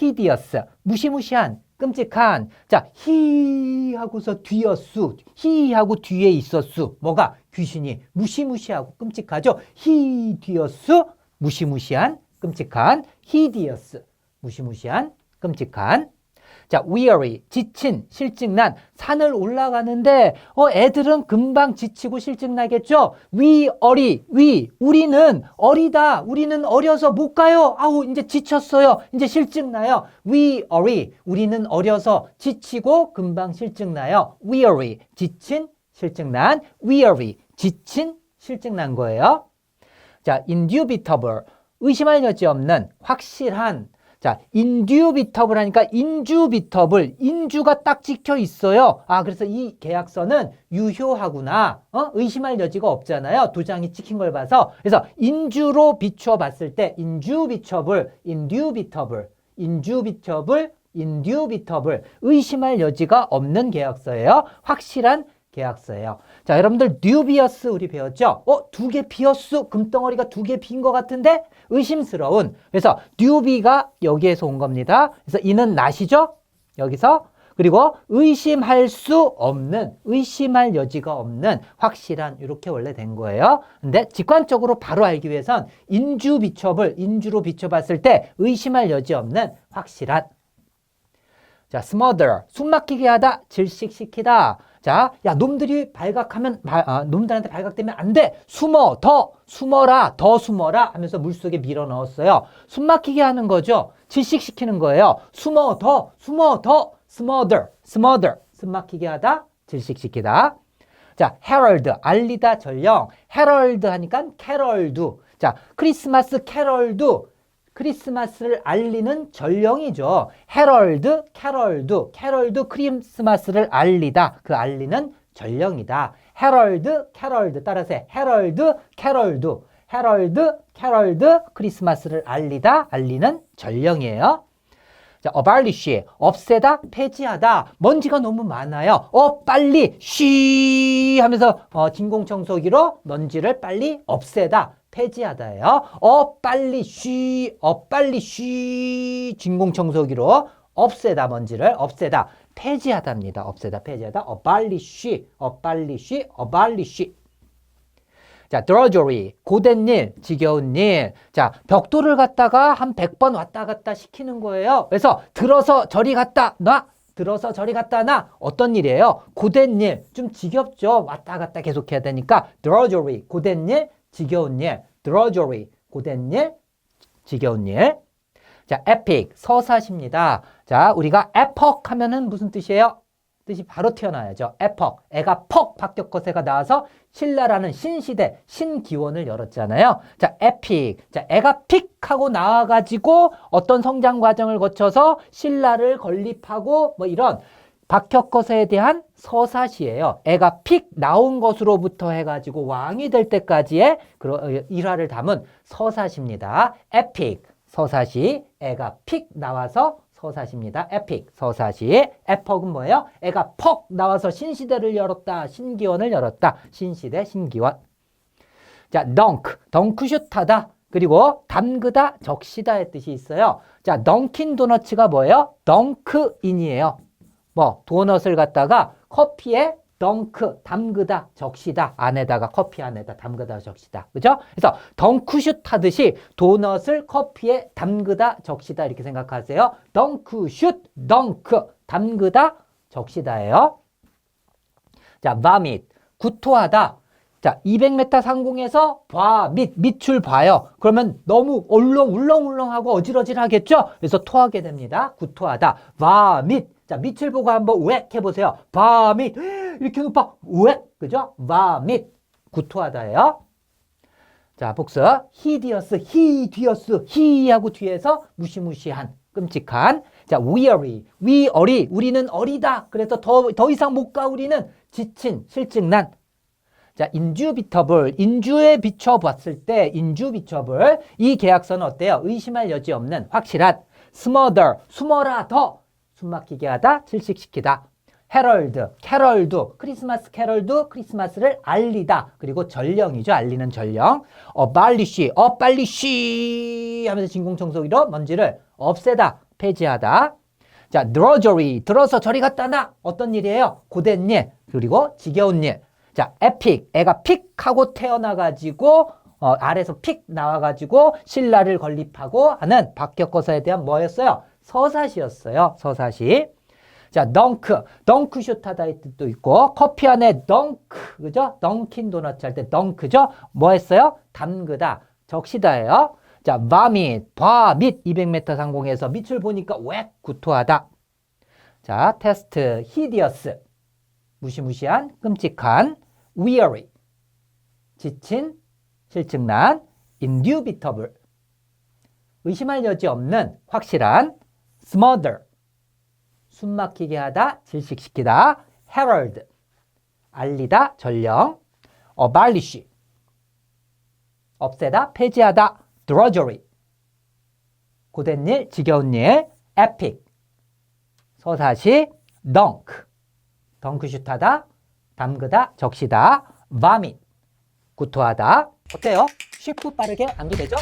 hideous, 무시무시한, 끔찍한. 자, 히 하고서 뒤였수, 히 하고 뒤에 있었수. 뭐가? 귀신이 무시무시하고 끔찍하죠. 히 뒤였수, 무시무시한, 끔찍한, hideous, 무시무시한, 끔찍한. 자, weary, 지친, 실증난, 산을 올라가는데, 어, 애들은 금방 지치고 실증나겠죠? we, 어리, we, 우리는 어리다, 우리는 어려서 못 가요. 아우, 이제 지쳤어요. 이제 실증나요. we, 어리, 우리는 어려서 지치고 금방 실증나요. weary, 지친, 실증난, weary, 지친, 실증난 거예요. 자, indubitable, 의심할 여지 없는, 확실한, 자, indubitable 하니까 인주비터블, 인주가 딱 찍혀 있어요. 아, 그래서 이 계약서는 유효하구나. 어? 의심할 여지가 없잖아요. 도장이 찍힌 걸 봐서. 그래서 인주로 비추어 봤을 때 indubitable, indubitable, indubitable, indubitable. 의심할 여지가 없는 계약서예요. 확실한 계약서예요. 자, 여러분들 dubious 우리 배웠죠? 어, 두 개 비었수. 금덩어리가 두 개 빈 것 같은데 의심스러운. 그래서 dubi가 여기에서 온 겁니다. 그래서 이는 낫이죠? 여기서 그리고 의심할 수 없는, 의심할 여지가 없는 확실한 이렇게 원래 된 거예요. 근데 직관적으로 바로 알기 위해선 인주 비첩을 인주로 비춰봤을 때 의심할 여지 없는 확실한 자, smother, 숨 막히게 하다, 질식시키다. 자, 야, 놈들이 발각하면, 바, 아, 놈들한테 발각되면 안 돼! 숨어! 더! 숨어라! 더 숨어라! 하면서 물속에 밀어 넣었어요. 숨막히게 하는 거죠. 질식시키는 거예요. 숨어! 더! 숨어! 더! smother, smother. 숨막히게 하다, 질식시키다. 자, herald, 알리다, 전령. herald 하니까 캐럴도. 자, 크리스마스 캐럴도 크리스마스를 알리는 전령이죠. 헤럴드, 캐럴드, 캐럴드 크리스마스를 알리다. 그 알리는 전령이다. 헤럴드, 캐럴드 따라서 해. 헤럴드, 캐럴드. 헤럴드, 캐럴드 크리스마스를 알리다. 알리는 전령이에요. 자, abolish, 없애다, 폐지하다. 먼지가 너무 많아요. 어, 빨리, 쉬 하면서 어, 진공청소기로 먼지를 빨리 없애다. 폐지하다예요. 어, 빨리 쉬, 어, 빨리 쉬. 진공청소기로 없애다, 먼지를 없애다. 폐지하다입니다. 없애다, 폐지하다. 어, 빨리 쉬, 어, 빨리 쉬, 어, 빨리 쉬. 자, drudgery, 고된 일, 지겨운 일. 자, 벽돌을 갖다가 한 100번 왔다 갔다 시키는 거예요. 그래서 들어서 저리 갔다 놔. 들어서 저리 갔다 놔. 어떤 일이에요? 고된 일. 좀 지겹죠? 왔다 갔다 계속 해야 되니까 drudgery, 고된 일, 지겨운 일. Drudgery, 고된 일, 지겨운 일. 자, epic, 서사십니다. 자, 우리가 epoch 하면은 무슨 뜻이에요? 뜻이 바로 튀어나와야죠. epoch, 애가 퍽 박격거세가 나와서 신라라는 신시대, 신기원을 열었잖아요. 자, epic. 자, 애가 픽 하고 나와가지고 어떤 성장 과정을 거쳐서 신라를 건립하고 뭐 이런 박혁거세에 대한 서사시예요. 애가 픽 나온 것으로부터 해가지고 왕이 될 때까지의 그런 일화를 담은 서사시입니다. epic, 서사시, 애가 픽 나와서 서사시입니다. 에픽 서사시. 에퍽은 뭐예요? 애가 퍽 나와서 신시대를 열었다. 신기원을 열었다. 신시대 신기원. 자, 덩크. 덩크슛 하다. 그리고 담그다, 적시다의 뜻이 있어요. 자, 덩킨 도너츠가 뭐예요? 덩크인이에요. 뭐 도넛을 갖다가 커피에 덩크, 담그다, 적시다. 안에다가 커피 안에다 담그다, 적시다. 그죠? 그래서 덩크슛 하듯이 도넛을 커피에 담그다, 적시다 이렇게 생각하세요. 덩크슛, 덩크, 담그다, 적시다예요. 자, vomit, 구토하다. 자, 200m 상공에서 봐, 밑, 밑을 봐요. 그러면 너무 얼렁, 울렁울렁하고 어질어질하겠죠? 그래서 토하게 됩니다. 구토하다. vomit. 자, 밑을 보고 한번 웩 해보세요. vomit. 이렇게 높아. 웩. 그죠? vomit. 구토하다예요. 자, 복수. hideous, hideous, hi하고 뒤에서 무시무시한, 끔찍한. 자, weary, we 어리, 우리는 어리다. 그래서 더, 더 이상 못 가, 우리는 지친, 실증난. 자, 인주 비터블, 인주에 비춰봤을 때 인주비터블, 이 계약서는 어때요? 의심할 여지 없는 확실한 smother, 숨어라, 더 숨막히게 하다, 질식시키다. 헤럴드, 캐럴도, 크리스마스 캐럴도 크리스마스를 알리다. 그리고 전령이죠. 알리는 전령. 어, 빨리 쉬, 어, 빨리 쉬 하면서 진공청소기로 먼지를 없애다, 폐지하다. 자, drudgery 들어서 저리 갔다 나 어떤 일이에요? 고된 일 그리고 지겨운 일. 자, epic 애가 픽 하고 태어나가지고 어, 아래서 픽 나와가지고 신라를 건립하고 하는 박격거사에 대한 뭐였어요? 서사시였어요. 서사시. 자, 덩크. 덩크슛 하다의 뜻도 있고, 커피 안에 덩크. 그죠? 덩킨 도넛 할 때 덩크죠? 뭐 했어요? 담그다. 적시다예요. 자, 바밋. 봐, 밑. 200m 상공에서 밑을 보니까 웩 구토하다. 자, 테스트. 히디어스. 무시무시한, 끔찍한. weary. 지친, 실증난. indubitable. 의심할 여지 없는, 확실한. Smother. 숨막히게 하다, 질식시키다, herald, 알리다, 전령, abolish, 없애다, 폐지하다, drudgery, 고된 일, 지겨운 일, epic, 서사시, dunk, 덩크슛 하다, 담그다, 적시다, vomit, 구토하다. 어때요? 쉽고 빠르게 암기되죠?